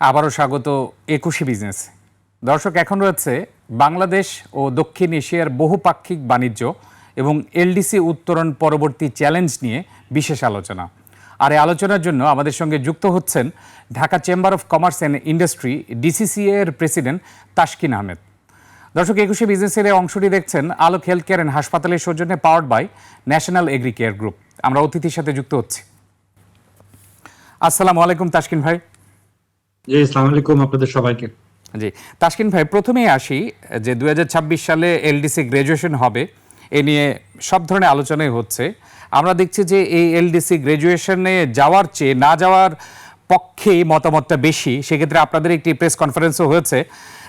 আবারও স্বাগত একুশে বিজনেস। দর্শক, এখন রয়েছে বাংলাদেশ ও দক্ষিণ এশিয়ার বহুপাক্ষিক বাণিজ্য এবং এলডিসি উত্তরণ পরবর্তী চ্যালেঞ্জ নিয়ে বিশেষ আলোচনা। আর এই আলোচনার জন্য আমাদের সঙ্গে যুক্ত হচ্ছেন Dhaka chamber of commerce and industry DCCA এর প্রেসিডেন্ট তাসকিন আহমেদ। দর্শক, একুশে বিজনেসের অংশটি দেখছেন আলোক হেলথ কেয়ার অ্যান্ড হাসপাতালের সৌজন্যে powered by national agri care group. আমরা অতিথির সাথে যুক্ত হচ্ছি। আসসালামু আলাইকুম তাসকিন ভাই। জি আলাইকুম আপনাদের সবাইকে। জি, তাসকিন ভাই, প্রথমেই আসি যে দু হাজার ছাব্বিশ সালে এলডিসি হবে, এ নিয়ে সব ধরনের আলোচনাই হচ্ছে। আমরা দেখছি যে এই এলডিসি গ্র্যাজুয়েশনে যাওয়ার চেয়ে না যাওয়ার পক্ষেই মতামতটা বেশি, সেক্ষেত্রে আপনাদের একটি প্রেস কনফারেন্সও হয়েছে।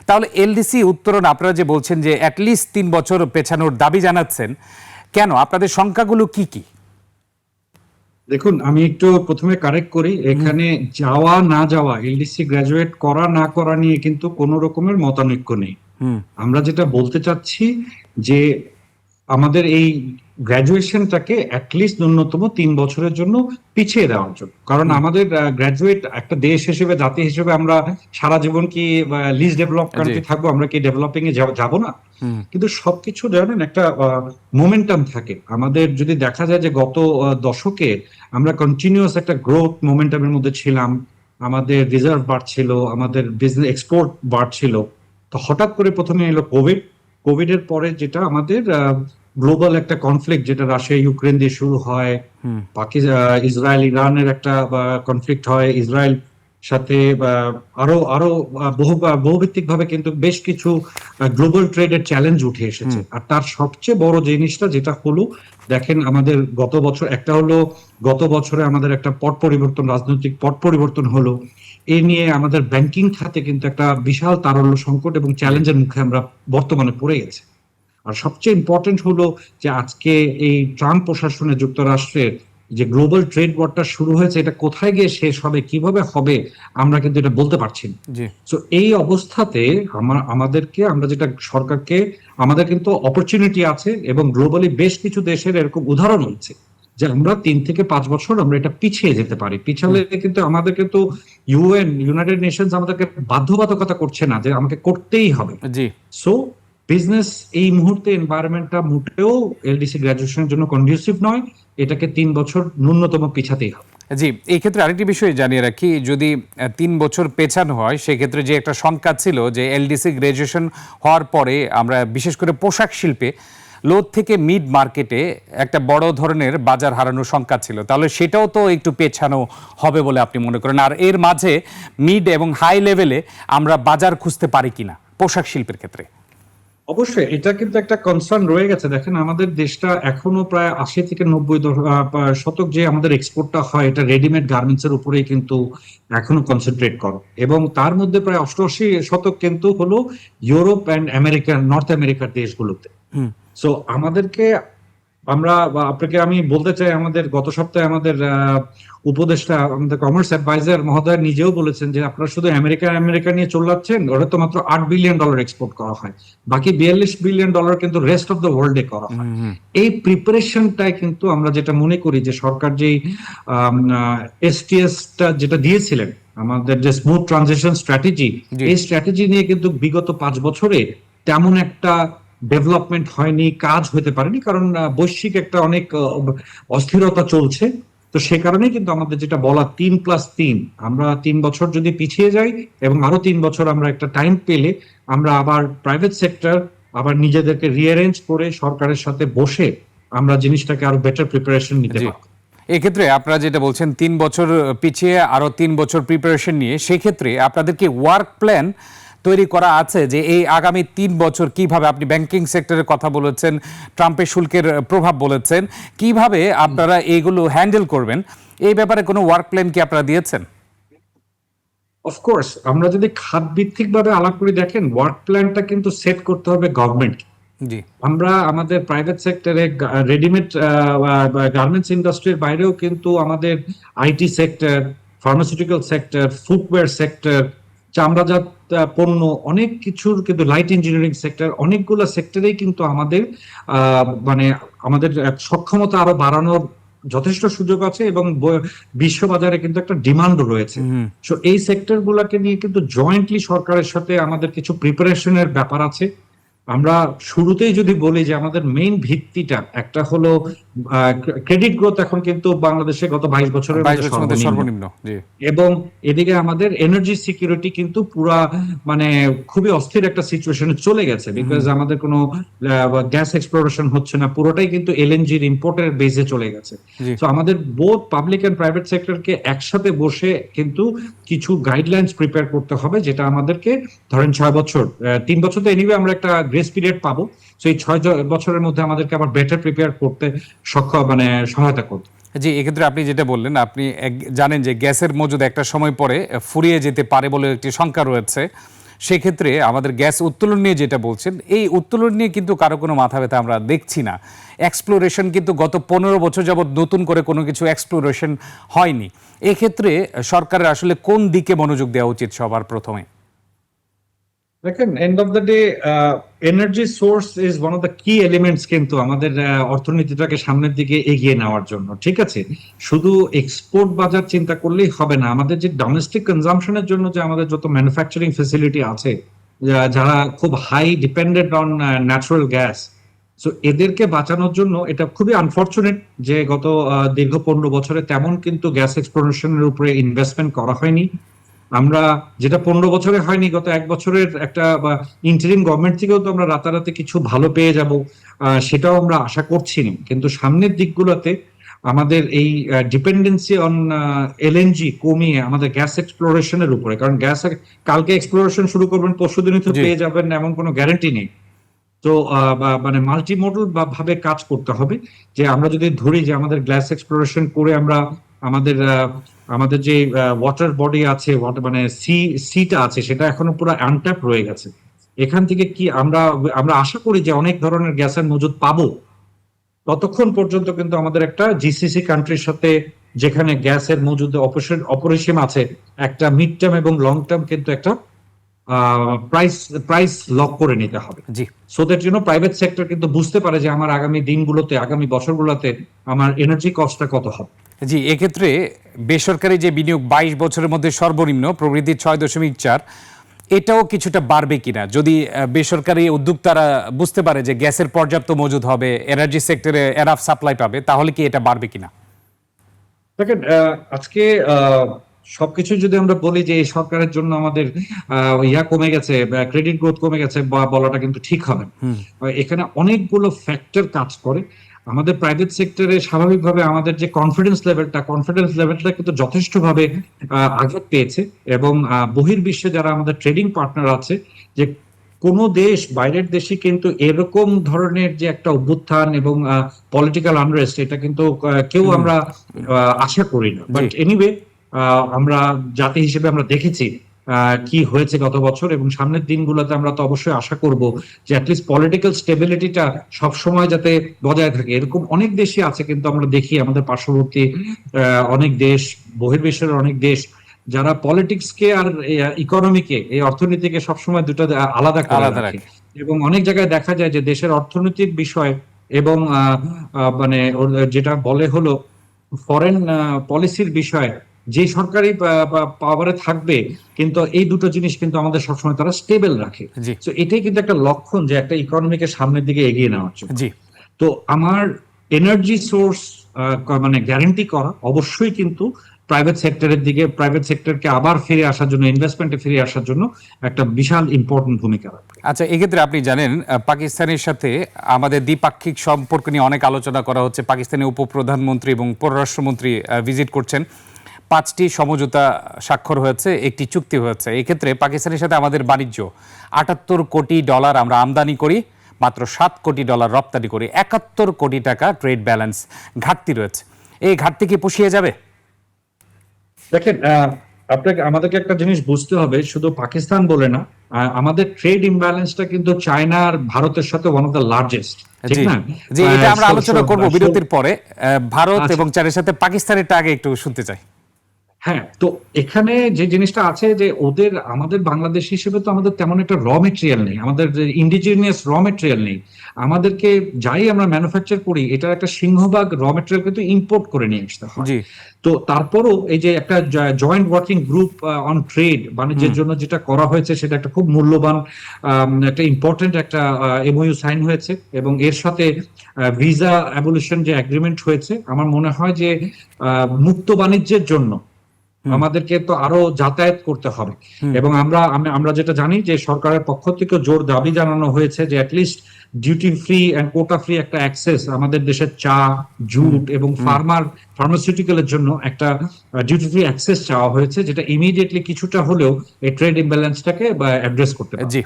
তাহলে এলডিসি উত্তরণ আপনারা যে বলছেন যে অ্যাটলিস্ট তিন বছর পেছানোর দাবি জানাচ্ছেন, কেন? আপনাদের সংখ্যাগুলো কি কি? দেখুন আমি একটু প্রথমে কারেক্ট করি। এখানে যাওয়া না যাওয়া এলডিসি গ্রাজুয়েট করা না করা নিয়ে কিন্তু কোনো রকমের মতানৈক্য নেই। আমরা যেটা বলতে চাচ্ছি যে আমাদের এই গ্র্যাজুয়েশনটাকে অ্যাটলিস্ট ন্যূনতম তিন বছরের জন্য পিছিয়ে দেওয়ার জন্য। কারণ আমাদের গ্র্যাজুয়েট একটা দেশ হিসেবে জাতি হিসেবে আমরা সারা জীবন কি লিজ ডেভেলপ কান্ট্রি থাকব? আমরা কি ডেভেলপিং এ যাব- না? কিন্তু সবকিছু জানেন একটা মোমেন্টাম থাকে। আমাদের যদি দেখা যায় যে গত দশকে আমরা কন্টিনিউয়াস একটা গ্রোথ মোমেন্টামের মধ্যে ছিলাম আমাদের রিজার্ভ বাড়ছিল আমাদের বিজনেস এক্সপোর্ট বাড়ছিল তো হঠাৎ করে প্রথমে এলো কোভিড কোভিড এর পরে যেটা আমাদের গ্লোবাল একটা কনফ্লিক্ট যেটা রাশিয়া ইউক্রেন দিয়ে শুরু হয় পাকিস্তান ইসরায়েল ইরানের একটা কনফ্লিক্ট হয় ইসরায়েল সাথে আরও আরও বহু বহুভিত্তিক ভাবে কিন্তু বেশ কিছু গ্লোবাল ট্রেডের চ্যালেঞ্জ উঠে এসেছে। আর তার সবচেয়ে বড় জিনিসটা যেটা হলো দেখেন আমাদের গত বছর একটা হলো গত বছরে আমাদের একটা পট পরিবর্তন রাজনৈতিক পট পরিবর্তন হলো। এ নিয়ে আমাদের ব্যাংকিং খাতে কিন্তু একটা বিশাল তারল্য সংকট এবং চ্যালেঞ্জের মুখে আমরা বর্তমানে পড়ে গেছি। আর সবচেয়ে ইম্পর্টেন্ট হলো যে আজকে এই ট্রাম্প প্রশাসনে যুক্তরাষ্ট্রের যে গ্লোবাল ট্রেড ওয়ারটা শুরু হয়েছে এটা কোথায় গিয়ে শেষ হবে কীভাবে হবে আমরা কিন্তু এটা বলতে পারছি না। এই অবস্থাতে আমার আমাদেরকে আমরা যেটা সরকারকে আমাদের কিন্তু অপরচুনিটি আছে এবং গ্লোবালি বেশ কিছু দেশের এরকম উদাহরণ হচ্ছে যে আমরা তিন থেকে পাঁচ বছর আমরা এটা পিছিয়ে যেতে পারি। পিছালে কিন্তু আমাদেরকে তো ইউএন ইউনাইটেড নেশনস আমাদেরকে বাধ্যবাধকতা করছে না যে আমাকে করতেই হবে। সো বিজনেস এই মুহূর্তে এনভায়রনমেন্টটা মোটেও এলডিসি গ্রাজুয়েশনের জন্য কন্ডিউসিভ নয়। এটাকে তিন বছর ন্যূনতম পিছাতেই হবে। জি, এই ক্ষেত্রে আরেকটি বিষয় জানিয়ে রাখি, যদি তিন বছর পেছানো হয়, সেক্ষেত্রে যে একটা শঙ্কা ছিল যে এলডিসি গ্র্যাজুয়েশন হওয়ার পরে আমরা বিশেষ করে পোশাক শিল্পে লোড থেকে মিড মার্কেটে একটা বড় ধরনের বাজার হারানোর শঙ্কা ছিল। তাহলে সেটাও তো একটু পেছানো হবে বলে আপনি মনে করেন। আর এর মাঝে মিড এবং হাই লেভেলে আমরা বাজার খুঁজতে পারি কিনা, পোশাক শিল্পের ক্ষেত্রে? অবশ্যই। এটা কিন্তু একটা কনসার্ন রয়ে গেছে। দেখেন আমাদের দেশটা এখনও প্রায় আশি থেকে নব্বই শতক যে আমাদের এক্সপোর্টটা হয় এটা রেডিমেড গার্মেন্টস এর উপরেই কিন্তু এখনও কনসেন্ট্রেট করো। এবং তার মধ্যে প্রায় অষ্টআশি শতক কিন্তু হলো ইউরোপ অ্যান্ড আমেরিকা নর্থ আমেরিকার দেশগুলোতে। সো আমাদেরকে আমরা বা আপনাকে আমি বলতে চাই আমাদের গত সপ্তাহে আমাদের উপদেষ্টা আমাদের কমার্স অ্যাডভাইজার মহোদয় নিজেও বলেছেন যে আপনারা শুধু আমেরিকা আমেরিকা নিয়ে চলাচ্ছেন ওটা তো মাত্র আট বিলিয়ন ডলার এক্সপোর্ট করা হয়। বাকি বিয়াল্লিশ বিলিয়ন ডলার কিন্তু রেস্ট অফ দ্য ওয়ার্ল্ডে করা হয়। এই প্রিপারেশনটাই কিন্তু আমরা যেটা মনে করি যে সরকার যেই এসটিএস টা যেটা দিয়েছিলেন আমাদের যে স্মুথ ট্রানজিশন স্ট্র্যাটেজি এই স্ট্র্যাটেজি নিয়ে কিন্তু বিগত পাঁচ বছরে তেমন একটা ডেভেলপমেন্ট হয়নি কাজ হতে পারেনি কারণ বৈশ্বিক একটা অনেক অস্থিরতা চলছে তো সে কারণেই কিন্তু আমাদের যেটা বলা তিন প্লাস তিন আমরা তিন বছর যদি পিছিয়ে যাই এবং আরও তিন বছর আমরা একটা টাইম পেলে আমরা আবার প্রাইভেট সেক্টর আবার নিজেদেরকে রিঅ্যারেঞ্জ করে সরকারের সাথে বসে আমরা জিনিসটাকে আরও বেটার প্রিপারেশন নিতে জি। পারব এক্ষেত্রে আপনারা যেটা বলছেন তিন বছর পিছিয়ে আরও তিন বছর প্রিপারেশন নিয়ে সেক্ষেত্রে আপনাদের কি ওয়ার্ক প্ল্যান তৈরি করা আছে যে এই আগামী তিন বছর কীভাবে আপনি ব্যাংকিং সেক্টরের কথা বলেছেন ট্রাম্পের শুল্কের প্রভাব বলেছেন কীভাবে আপনারা এইগুলো হ্যান্ডেল করবেন এই ব্যাপারে কোনো ওয়ার্ক প্ল্যান কি আপনারা দিয়েছেন? অফকোর্স আমরা যদি খাত ভিত্তিক ভাবে আলাপ করি দেখেন ওয়ার্ক প্ল্যানটা কিন্তু সেট করতে হবে গভর্নমেন্ট জি। আমরা আমাদের প্রাইভেট সেক্টরে রেডিমেড গার্মেন্টস ইন্ডাস্ট্রির বাইরেও কিন্তু আমাদের IT sector pharmaceutical sector footwear sector চামড়াজাত পণ্য অনেক কিছুর কিন্তু লাইট ইঞ্জিনিয়ারিং সেক্টর অনেকগুলো সেক্টরেই কিন্তু আমাদের আহ, মানে আমাদের সক্ষমতা আরও বাড়ানোর যথেষ্ট সুযোগ আছে এবং বিশ্ববাজারে কিন্তু একটা ডিমান্ড রয়েছে। সো এই সেক্টর গুলাকে নিয়ে কিন্তু জয়েন্টলি সরকারের সাথে আমাদের কিছু প্রিপারেশনের ব্যাপার আছে। আমরা শুরুতেই যদি বলি যে আমাদের মেইন ভিত্তিটা একটা হলো ক্রেডিট গ্রোথ এখন কিন্তু বাংলাদেশে গত বাইশ বছরের সর্বনিম্ন। এবং এদিকে আমাদের এনার্জি সিকিউরিটি কিন্তু পুরা মানে খুবই অস্থির একটা সিচুয়েশনে চলে গেছে বিকজ আমাদের কোনো গ্যাস এক্সপ্লোরেশন হচ্ছে না পুরোটাই কিন্তু এলএনজির ইম্পোর্টের বেসে চলে গেছে। তো আমাদের বোথ পাবলিক এন্ড প্রাইভেট সেক্টরকে একসাথে বসে কিন্তু কিছু গাইডলাইন্স প্রিপেয়ার করতে হবে যেটা আমাদেরকে ধরেন ছয় বছর তিন বছর তো এনিওয়ে আমরা একটা গ্রেস পিরিয়ড পাবো। সেই ছয় বছরের মধ্যে আমাদেরকে আবার বেটার প্রিপেয়ার করতে সক্ষম মানে সহায়তা করতে। জি, এক্ষেত্রে আপনি যেটা বললেন, আপনি জানেন যে গ্যাসের মজুদ একটা সময় পরে ফুরিয়ে যেতে পারে বলে একটি শঙ্কা রয়েছে। সেক্ষেত্রে আমাদের গ্যাস উত্তোলন নিয়ে যেটা বলছেন, এই উত্তোলন নিয়ে কিন্তু কারও কোনো মাথা ব্যথা আমরা দেখছি না। এক্সপ্লোরেশন কিন্তু গত পনেরো বছর যাবৎ নতুন করে কোনো কিছু এক্সপ্লোরেশন হয়নি। এক্ষেত্রে সরকারের আসলে কোন দিকে মনোযোগ দেওয়া উচিত সবার প্রথমে? দেখেন end of the day energy source is one of the key elements কিন্তু আমাদের অর্থনীতিটাকে সামনের দিকে এগিয়ে নেওয়ার জন্য, ঠিক আছে? শুধু এক্সপোর্ট বাজার চিন্তা করলেই হবে না, আমাদের যে ডোমেস্টিক কনজাম্পশনের জন্য যে আমাদের যত ম্যানুফ্যাকচারিং ফেসিলিটি আছে যারা খুব high dependent on natural gas so এদেরকে বাঁচানোর জন্য এটা খুবই আনফর্চুনেট যে গত দীর্ঘ পনেরো বছরে তেমন কিন্তু গ্যাস এক্সপ্লোরেশনের উপরে ইনভেস্টমেন্ট করা হয়নি। আমরা যেটা পনেরো বছরে হয়নি গত এক বছরের একটা ইন্টারিম গভর্নমেন্ট থেকেও তো আমরা রাতারাতি কিছু ভালো পেয়ে যাব সেটাও আমরা আশা করছি না। কিন্তু সামনের দিকগুলোতে আমাদের এই ডিপেন্ডেন্সি অন এলএনজি কমিয়ে আমাদের গ্যাস এক্সপ্লোরেশনের উপরে কারণ গ্যাস কালকে এক্সপ্লোরেশন শুরু করবেন পরশু দিনই তো পেয়ে যাবেন এমন কোনো গ্যারান্টি নেই। তো আহ, বা- মানে মাল্টি মডেল ভাবে কাজ করতে হবে যে আমরা যদি ধরি যে আমাদের গ্যাস এক্সপ্লোরেশন করে আমরা আমাদের আহ, আমাদের যে ওয়াটার বডি আছে মানে সি সিটা আছে, সেটা এখনও পুরো আনট্যাপ রয়ে গেছে। এখান থেকে কি আমরা আমরা আশা করি যে অনেক ধরনের গ্যাসের মজুদ পাবো। ততক্ষণ পর্যন্ত কিন্তু আমাদের একটা জিসিসি কান্ট্রির সাথে, যেখানে গ্যাসের মজুদ অপরিসীম আছে, একটা মিড টার্ম এবং লং টার্ম কিন্তু একটা প্রাইস প্রাইস লক করে নিতে হবে। জি। So that you know private sector কিন্তু বুঝতে পারে যে আমার আগামী দিনগুলোতে আগামী বছরগুলোতে আমার এনার্জি কস্টটা কত হবে। জি এক্ষেত্রে বেসরকারি যে বিনিয়োগ বাইশ বছরের মধ্যে সর্বনিম্ন প্রবৃদ্ধি ছয় দশমিক চার এটাও কিছুটা বাড়বে কিনা? যদি বেসরকারি উদ্যোক্তারা বুঝতে পারে যে গ্যাসের পর্যাপ্ত মজুদ হবে এনার্জি সেক্টরে এনাফ সাপ্লাই পাবে তাহলে কি এটা বাড়বে কিনা? দেখেন আজকে সবকিছু যদি আমরা বলি যে এই সরকারের জন্য আমাদের আহ, ইয়া কমে গেছে ক্রেডিট গ্রোথ কমে গেছে বা বলাটা কিন্তু ঠিক হবে এখানে অনেকগুলো ফ্যাক্টর কাজ করে। আমাদের প্রাইভেট সেক্টরে স্বাভাবিকভাবে আমাদের যে কনফিডেন্স লেভেলটা কনফিডেন্স লেভেলটা কিন্তু যথেষ্টভাবে আঘাত পেয়েছে। এবং বহির্বিশ্বে যারা আমাদের ট্রেডিং পার্টনার আছে যে কোনো দেশ বাইরের দেশে কিন্তু এরকম ধরনের যে একটা অভ্যুত্থান এবং পলিটিক্যাল আনরেস্ট এটা কিন্তু কেউ আমরা আশা করি না। বাট এনিওয়ে আমরা জাতি হিসেবে আমরা দেখেছি আহ, কি হয়েছে গত বছর এবং সামনের দিনগুলোতে আমরা তো অবশ্যই আশা করব যে অ্যাটলিস্ট পলিটিক্যাল স্টেবিলিটিটা সবসময় যাতে বজায় থাকে। এরকম অনেক দেশই আছে কিন্তু আমরা দেখি আমাদের পার্শ্ববর্তী অনেক দেশ বহির্বিশ্বের অনেক দেশ যারা পলিটিক্স কে আর ইকোনমিকে এই অর্থনীতিকে সবসময় দুটো আলাদা করে আলাদা রাখে। এবং অনেক জায়গায় দেখা যায় যে দেশের অর্থনৈতিক বিষয় এবং মানে যেটা বলে হলো ফরেন পলিসির বিষয় যে সরকারি পাওয়ারে থাকবে কিন্তু এই দুটো জিনিস কিন্তু আমাদের সবসময় তারা স্টেবল রাখে। তো এটাই কিন্তু একটা লক্ষণ যে একটা ইকোনমিকে সামনের দিকে এগিয়ে নেওয়ার জন্য। জি। তো আমার এনার্জি সোর্স মানে গ্যারান্টি করা অবশ্যই কিন্তু প্রাইভেট সেক্টরের দিকে প্রাইভেট সেক্টরকে আবার ফিরে আসার জন্য ইনভেস্টমেন্টে ফিরে আসার জন্য একটা বিশাল ইম্পর্টেন্ট ভূমিকা রাখবে আচ্ছা এক্ষেত্রে আপনি জানেন পাকিস্তানের সাথে আমাদের দ্বিপাক্ষিক সম্পর্ক নিয়ে অনেক আলোচনা করা হচ্ছে। পাকিস্তানের উপপ্রধানমন্ত্রী এবং পররাষ্ট্রমন্ত্রী ভিজিট করছেন। পাঁচটি সমঝোতা স্বাক্ষর হয়েছে একটি চুক্তি হয়েছে। এক্ষেত্রে পাকিস্তানের সাথে আমাদের বাণিজ্য। আটাত্তর কোটি ডলার আমরা আমদানি করি মাত্র সাত কোটি ডলার রপ্তানি করি। একাত্তর কোটি টাকা ট্রেড ব্যালেন্স ঘাটতি রয়েছে। এই ঘাটতি কি পুষিয়ে যাবে? দেখেন আপনাকে আমাদেরকে একটা জিনিস বুঝতে হবে শুধু পাকিস্তান বলে না আমাদের ট্রেড ইমব্যালেন্সটা কিন্তু চায়না আর ভারতের সাথে ওয়ান অফ দ্য লার্জেস্ট ঠিক না? এটা আমরা আলোচনা করব বিরতির পরে। ভারত আচ্ছা। এবং চারের সাথে পাকিস্তানেরটা আগে একটু শুনতে চাই। হ্যাঁ তো এখানে যে জিনিসটা আছে যে ওদের আমাদের বাংলাদেশ হিসেবে তো আমাদের তেমন একটা র মেটেরিয়াল নেই। আমাদের ইন্ডিজিনিয়াস র মেটেরিয়াল নেই। আমাদেরকে যাই আমরা ম্যানুফ্যাকচার করি এটা একটা সিংহভাগ র মেটেরিয়াল কিন্তু ইম্পোর্ট করে নিয়ে আসতে হয়। তো তারপরও এই যে একটা joint working group on trade বাণিজ্যের জন্য যেটা করা হয়েছে সেটা একটা খুব মূল্যবান একটা ইম্পর্টেন্ট একটা এমওইউ সাইন হয়েছে এবং এর সাথে ভিসা অ্যাবলিউশন যে অ্যাগ্রিমেন্ট হয়েছে আমার মনে হয় যে আহ, মুক্ত বাণিজ্যের জন্য আমাদেরকে তো আরও যাতায়াত করতে হবে। এবং আমরা আমরা যেটা জানি যে সরকারের পক্ষ থেকে জোর দাবি জানানো হয়েছে যে at least duty free and quota free একটা অ্যাক্সেস আমাদের দেশের চা জুট এবং ফার্মার ফার্মাসিউটিক্যালের জন্য একটা ডিউটি ফ্রি অ্যাক্সেস চাওয়া হয়েছে যেটা ইমিডিয়েটলি কিছুটা হলেও এই ট্রেড ইমব্যালেন্সটাকে অ্যাড্রেস করতে পারে জি।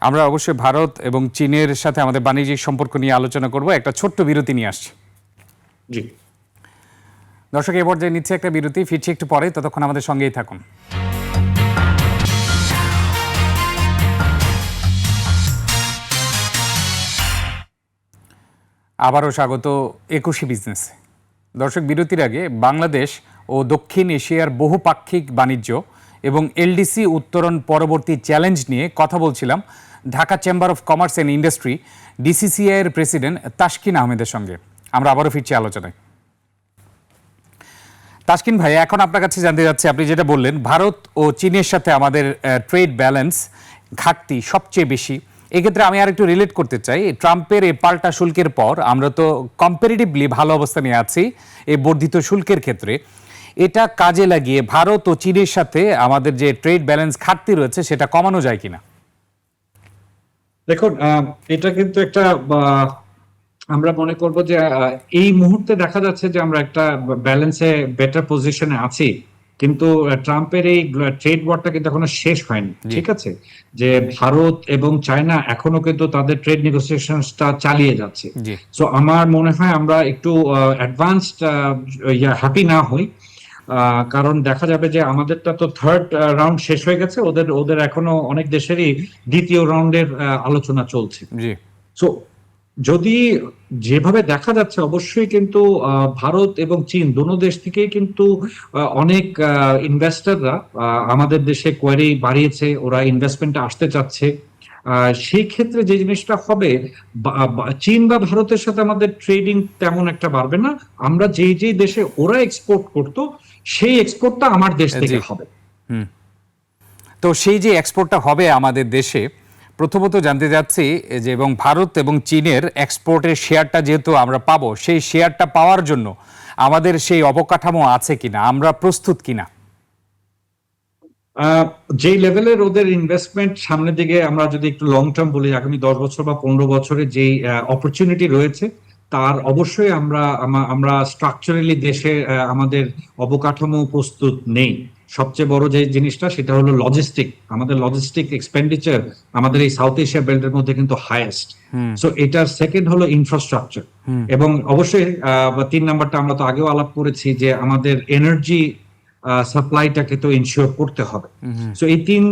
আমরা অবশ্যই ভারত এবং চীনের সাথে আমাদের বাণিজ্যিক সম্পর্ক নিয়ে আলোচনা করব। একটা ছোট্ট বিরতি নিয়ে আসছি। জি। দর্শক, এ পর্যায়ে নিচ্ছে একটা বিরতি, ফিরছি একটু পরে, ততক্ষণ আমাদের সঙ্গেই থাকুন। আবারও স্বাগত একুশে বিজনেস। দর্শক, বিরতির আগে বাংলাদেশ ও দক্ষিণ এশিয়ার বহুপাক্ষিক বাণিজ্য এবং এলডিসি উত্তরণ পরবর্তী চ্যালেঞ্জ নিয়ে কথা বলছিলাম Dhaka chamber of commerce and industry DCCI এর প্রেসিডেন্ট তাসকিন আহমেদের সঙ্গে। আমরা আবারও ফিরছি আলোচনায়। তাসকিন ভাই, এখন আপনার কাছে জানতে যাচ্ছি আপনি যেটা বললেন, ভারত ও চীনের সাথে আমাদের ট্রেড ব্যালেন্স ঘাটতি সবচেয়ে বেশি। এক্ষেত্রে আমি আর একটু রিলেট করতে চাই ট্রাম্পের এই পাল্টা শুল্কের পর আমরা তো কম্পারেটিভলি ভালো অবস্থানে আছি এই বর্ধিত শুল্কের ক্ষেত্রে। এটা কাজে লাগিয়ে ভারত ও চীনের সাথে আমাদের যে ট্রেড ব্যালেন্স ঘাটতি রয়েছে, সেটা কমানো যায় কিনা? দেখুন এটা কিন্তু একটা আমরা মনে করব যে এই মুহূর্তে দেখা যাচ্ছে যে আমরা একটা ব্যালেন্সে বেটার পজিশনে আছি। কিন্তু ট্রাম্পের এই ট্রেড ওয়ারটা কিন্তু এখনও শেষ হয়নি। ঠিক আছে? যে ভারত এবং চায়না এখনও কিন্তু তাদের ট্রেড নেগোসিয়েশনটা চালিয়ে যাচ্ছে। সো আমার মনে হয় আমরা একটু অ্যাডভান্সড হ্যাপি না হই। কারণ দেখা যাবে যে আমাদেরটা তো থার্ড রাউন্ড শেষ হয়ে গেছে। ওদের ওদের এখনও অনেক দেশেরই দ্বিতীয় রাউন্ডের আলোচনা চলছে। সো যদি যেভাবে দেখা যাচ্ছে অবশ্যই কিন্তু ভারত এবং চীন দোনো দেশ থেকে কিন্তু অনেক ইনভেস্টররা আমাদের দেশে কোয়ারি বাড়িয়েছে ওরা ইনভেস্টমেন্টে আসতে চাচ্ছে। সেই ক্ষেত্রে যে জিনিসটা হবে চীন বা ভারতের সাথে আমাদের ট্রেডিং তেমন একটা বাড়বে না। আমরা যেই যেই দেশে ওরা এক্সপোর্ট করতো সেই এক্সপোর্টটা আমার দেশ থেকে। হবে। তো সেই যে এক্সপোর্টটা হবে আমাদের দেশে প্রথমত জানতে যাচ্ছি যে এবং ভারত এবং চীনের এক্সপোর্টের শেয়ারটা যেহেতু আমরা পাবো, সেই শেয়ারটা পাওয়ার জন্য আমাদের সেই অবকাঠামো আছে কিনা, আমরা প্রস্তুত কিনা? যেই লেভেলের ওদের ইনভেস্টমেন্ট সামনের দিকে আমরা যদি একটু লং টার্ম বলি, আগামী দশ বছর বা পনেরো বছরে যেই অপরচুনিটি রয়েছে, তার অবশ্যই আমরা আমরা স্ট্রাকচারালি দেশে আমাদের অবকাঠামো প্রস্তুত নেই। সবচেয়ে বড় যে জিনিসটা সেটা হলো লজিস্টিক আমাদের লজিস্টিক এক্সপেন্ডিচার আমাদের এই সাউথ এশিয়া বেল্টের মধ্যে কিন্তু হায়েস্ট সো এটার সেকেন্ড হলো ইনফ্রাস্ট্রাকচার এবং অবশ্যই আহ, তিন নাম্বারটা আমরা তো আগেও আলাপ করেছি যে আমাদের এনার্জি সাপ্লাইটাকে তো ইনশিওর করতে হবে। সো এই তিন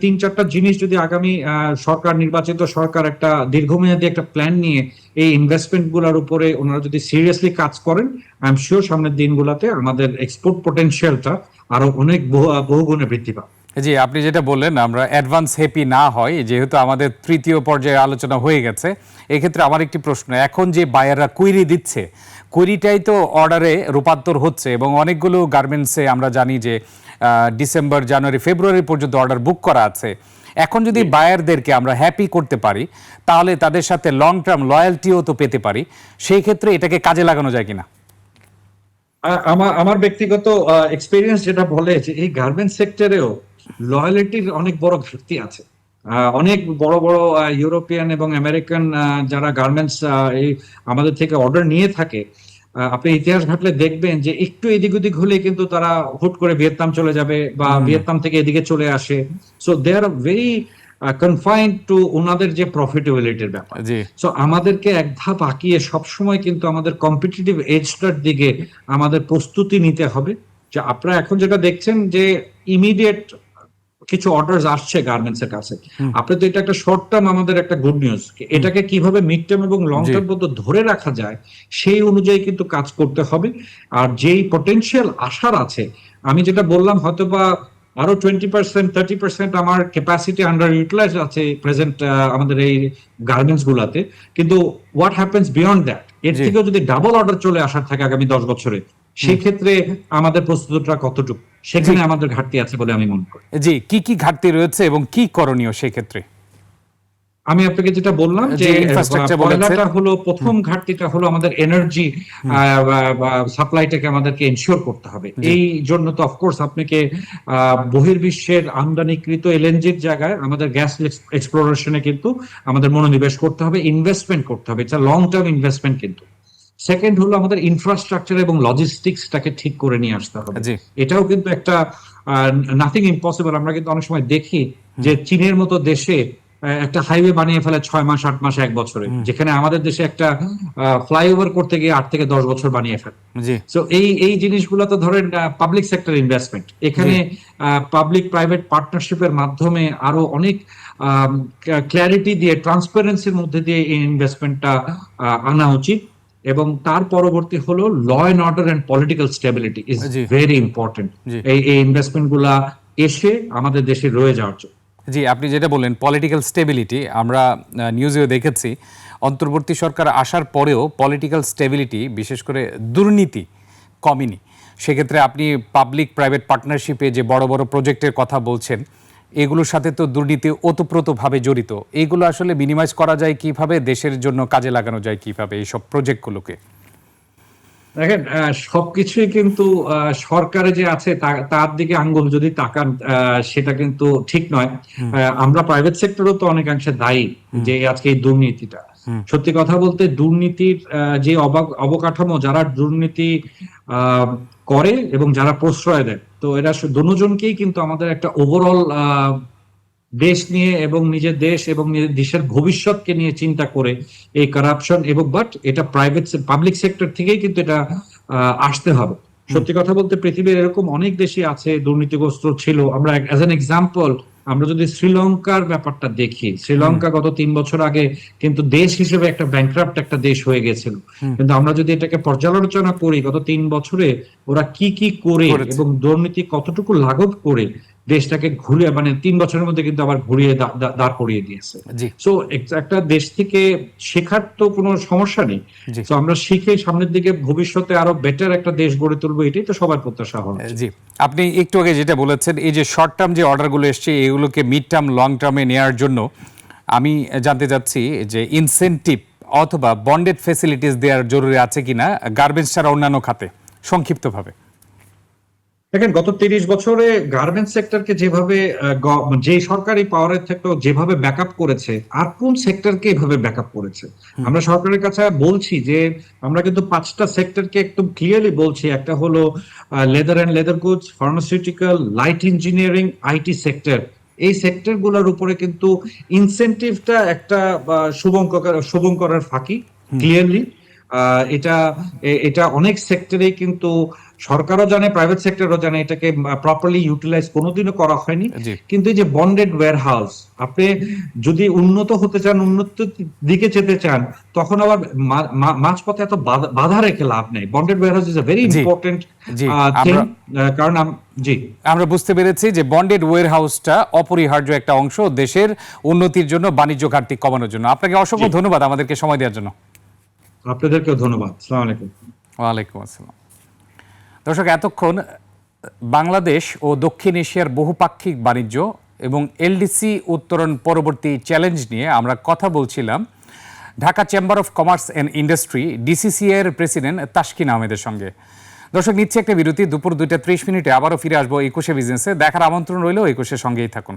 তিন চারটা জিনিস যদি আগামী সরকার নির্বাচিত সরকার একটা দীর্ঘমেয়াদী একটা প্ল্যান নিয়ে এই ইনভেস্টমেন্টগুলার উপরে ওনারা যদি সিরিয়াসলি কাজ করেন আই এম শিওর সামনের দিনগুলোতে আমাদের এক্সপোর্ট পটেনশিয়ালটা আরও অনেক বহু- বহুগুণে বৃদ্ধি পাবে। জি আপনি যেটা বললেন আমরা অ্যাডভান্স হ্যাপি না হয় যেহেতু আমাদের তৃতীয় পর্যায়ে আলোচনা হয়ে গেছে এক্ষেত্রে আমার একটি প্রশ্ন এখন যে বায়াররা কুইরি দিচ্ছে কুইরিটাই তো অর্ডারে রূপান্তর হচ্ছে এবং অনেকগুলো গার্মেন্টসে আমরা জানি যে ডিসেম্বর জানুয়ারি ফেব্রুয়ারি পর্যন্ত অর্ডার বুক করা আছে। এখন যদি বায়ারদেরকে আমরা হ্যাপি করতে পারি তাহলে তাদের সাথে লং টার্ম লয়্যালটিও তো পেতে পারি। সেই ক্ষেত্রে এটাকে কাজে লাগানো যায় কিনা? আমার আমার ব্যক্তিগত এক্সপিরিয়েন্স যেটা বলে যে এই গার্মেন্ট সেক্টরেও লয়ালিটির অনেক বড় ঘাটতি আছে। অনেক বড় বড় ইউরোপিয়ান এবং আমেরিকান যারা গার্মেন্টস এই আমাদের থেকে অর্ডার নিয়ে থাকে আপনি ইতিহাস ঘাটলে দেখবেন যে একটু এদিক ওদিক হলে কিন্তু তারা হুট করে ভিয়েতনাম চলে যাবে বা ভিয়েতনাম থেকে এদিকে চলে আসে। So they are very confined to ওনাদের যে প্রফিটেবিলিটির ব্যাপার। সো আমাদেরকে এক ধাপ আঁকিয়ে সবসময় কিন্তু আমাদের কম্পিটিটিভ এজটার দিকে আমাদের প্রস্তুতি নিতে হবে। যে আপনারা এখন যেটা দেখছেন যে ইমিডিয়েট কিছু অর্ডার আসছে গার্মেন্টস এর কাছে। আপনি তো এটা একটা শর্ট টার্ম আমাদের একটা গুড নিউজ এটাকে কীভাবে মিড টার্ম এবং লং। টার্ম পর্যন্ত ধরে রাখা যায় সেই অনুযায়ী কিন্তু কাজ করতে হবে। আর যেই পটেনশিয়াল আশার আছে আমি যেটা বললাম হয়তো বা আরও টোয়েন্টি পার্সেন্ট থার্টি পার্সেন্ট আমার ক্যাপাসিটি আন্ডার ইউটিলাইজ আছে প্রেজেন্ট আমাদের এই গার্মেন্টস গুলাতে। কিন্তু হোয়াট হ্যাপেন্স বিয়ন্ড দ্যাট এর থেকেও যদি ডাবল অর্ডার চলে আসার থাকে আগামী দশ বছরে সেই ক্ষেত্রে আমাদের প্রস্তুতটা কতটুকু? সেখানে আমাদের ঘাটতি আছে বলে আমি মনে করি। জি কি কি ঘাটতি রয়েছে এবং কি করণীয় সেক্ষেত্রে আমি আপনাকে যেটা বললাম যে। পয়লাটা হলো প্রথম ঘাটতিটা হলো আমাদের এনার্জি সাপ্লাইটাকে আমাদেরকে এনশিওর করতে হবে। এই জন্য তো অফকোর্স আপনাকে আহ, বহির্বিশ্বের আমদানিকৃত এলএনজির জায়গায় আমাদের গ্যাস এক্সপ্লোরেশনে কিন্তু আমাদের মনোনিবেশ করতে হবে ইনভেস্টমেন্ট করতে হবে। এটা লং টার্ম ইনভেস্টমেন্ট কিন্তু। সেকেন্ড হলো আমাদের ইনফ্রাস্ট্রাকচার এবং লজিস্টিক্সটাকে ঠিক করে নিয়ে আসতে হবে। এটাও কিন্তু একটা নাথিং ইম্পসিবল আমরা কিন্তু অনেক সময় দেখি যে চীনের মতো দেশে একটা হাইওয়ে বানিয়ে ফেলে ছয় মাস আট মাস এক বছরে। যেখানে আমাদের দেশে একটা ফ্লাইওভার করতে গিয়ে আট থেকে দশ বছর বানিয়ে ফেলে। তো এই এই জিনিসগুলো তো ধরেন পাবলিক সেক্টর ইনভেস্টমেন্ট এখানে পাবলিক প্রাইভেট পার্টনারশিপের মাধ্যমে আরও অনেক ক্ল্যারিটি দিয়ে ট্রান্সপারেন্সির মধ্যে দিয়ে এই ইনভেস্টমেন্টটা আনা উচিত। এবং তার পরবর্তী হলো law and order and political stability is. Very important এই এই ইনভেস্টমেন্টগুলা এসে আমাদের দেশে রয়ে যাওয়ার জন্য। জি আপনি যেটা বললেন পলিটিক্যাল স্টেবিলিটি আমরা নিউজেও দেখেছি অন্তর্বর্তী সরকার আসার পরেও পলিটিক্যাল স্টেবিলিটি বিশেষ করে দুর্নীতি কমেনি। সেক্ষেত্রে আপনি পাবলিক প্রাইভেট পার্টনারশিপে যে বড় বড় প্রজেক্টের কথা বলছেন এগুলোর সাথে তো দুর্নীতি ওতপ্রোতভাবে জড়িত। এইগুলো আসলে মিনিমাইজ করা যায় কীভাবে? দেশের জন্য কাজে লাগানো যায় কীভাবে? এইসব প্রজেক্টগুলোকে দেখেন সবকিছুই কিন্তু সরকারে যে আছে তার দিকে আঙ্গুল যদি তাকান সেটা কিন্তু ঠিক নয়। আমরা প্রাইভেট সেক্টরও তো অনেকাংশে দায়ী যে আজকে এই দুর্নীতিটা। সত্যি কথা বলতে দুর্নীতির যে অবকাঠামো যারা দুর্নীতি আহ, করে এবং যারা প্রশ্রয় দেয় তো এরা দুজনকেই কিন্তু আমাদের একটা ওভারঅল দেশ নিয়ে এবং নিজের দেশ এবং নিজের দেশের ভবিষ্যৎকে নিয়ে চিন্তা করে এই কারাপশন এবং বাট এটা প্রাইভেট পাবলিক সেক্টর থেকেই কিন্তু এটা আহ, আসতে হবে। সত্যি কথা বলতে পৃথিবীর এরকম অনেক দেশই আছে দুর্নীতিগ্রস্ত ছিল। আমরা অ্যাজ অ্যান এক্সাম্পল আমরা যদি শ্রীলঙ্কার ব্যাপারটা দেখি শ্রীলঙ্কা গত তিন বছর আগে কিন্তু দেশ হিসেবে একটা ব্যাংক্রাফ্ট একটা দেশ হয়ে গেছিল। কিন্তু আমরা যদি এটাকে পর্যালোচনা করি গত তিন বছরে ওরা কি কি করে এবং দুর্নীতি কতটুকু লাঘব করে দেশটাকে ঘুরিয়ে মানে তিন বছরের মধ্যে কিন্তু আবার ঘুরিয়ে দাঁড় করিয়ে দিয়েছে। সো একটা দেশ থেকে শেখার তো কোনো সমস্যা নেই। তো আমরা শিখে সামনের দিকে ভবিষ্যতে আরও বেটার একটা দেশ গড়ে তুলবো এটাই তো সবার প্রত্যাশা হওয়া জি। আপনি একটু আগে যেটা বলেছেন এই যে শর্ট টার্ম যে অর্ডারগুলো এসছে এগুলোকে মিড টার্ম লং টার্মে নেওয়ার জন্য আমি জানতে চাচ্ছি যে ইনসেন্টিভ অথবা বন্ডেড ফেসিলিটিস দেওয়ার জরুরি আছে কিনা গার্বেন্টস ছাড়া অন্যান্য খাতে সংক্ষিপ্তভাবে। দেখেন গত তিরিশ বছরে গার্মেন্টস সেক্টরকে যেভাবে যে সরকারি পাওয়ারের থেকেও যেভাবে ব্যাকআপ করেছে আর কোন সেক্টরকে এভাবে ব্যাকআপ করেছে? আমরা সরকারের কাছে বলছি যে আমরা কিন্তু পাঁচটা সেক্টরকে একদম ক্লিয়ারলি বলছি। একটা হলো leather and leather goods pharmaceutical light engineering IT sector এই সেক্টরগুলোর উপরে কিন্তু ইনসেন্টিভটা একটা শুভঙ্কর শুভঙ্করের ফাঁকি ক্লিয়ারলি এটা এটা অনেক সেক্টরেই কিন্তু সরকারও জানে প্রাইভেট সেক্টরও জানে এটাকে প্রপারলি ইউটিলাইজ কোনোদিনও করা হয়নি। কিন্তু এই যে বন্ডেড ওয়্যার হাউস আপনি যদি উন্নত হতে চান উন্নত দিকে যেতে চান তখন আবার মাঝপথে এত বাধা- রেখে লাভ নেই। Bonded warehouse is a very important কারণ জি। আমরা বুঝতে পেরেছি যে বন্ডেড ওয়ার হাউসটা অপরিহার্য একটা অংশ দেশের উন্নতির জন্য বাণিজ্য ঘাটতি কমানোর জন্য। আপনাকে অসংখ্য ধন্যবাদ আমাদেরকে সময় দেওয়ার জন্য। আপনাদেরকেও ধন্যবাদ। আসসালামু আলাইকুম ওয়ালাইকুম আসসালাম। দর্শক, এতক্ষণ বাংলাদেশ ও দক্ষিণ এশিয়ার বহুপাক্ষিক বাণিজ্য এবং এলডিসি উত্তরণ পরবর্তী চ্যালেঞ্জ নিয়ে আমরা কথা বলছিলাম Dhaka chamber of commerce and industry, DCC এর প্রেসিডেন্ট তাসকিন আহমেদের সঙ্গে। দর্শক, নিচ্ছে একটা বিরতি, দুপুর দুইটা ত্রিশ মিনিটে আবারও ফিরে আসব একুশে বিজনেসে। দেখার আমন্ত্রণ রইলেও একুশের সঙ্গেই থাকুন।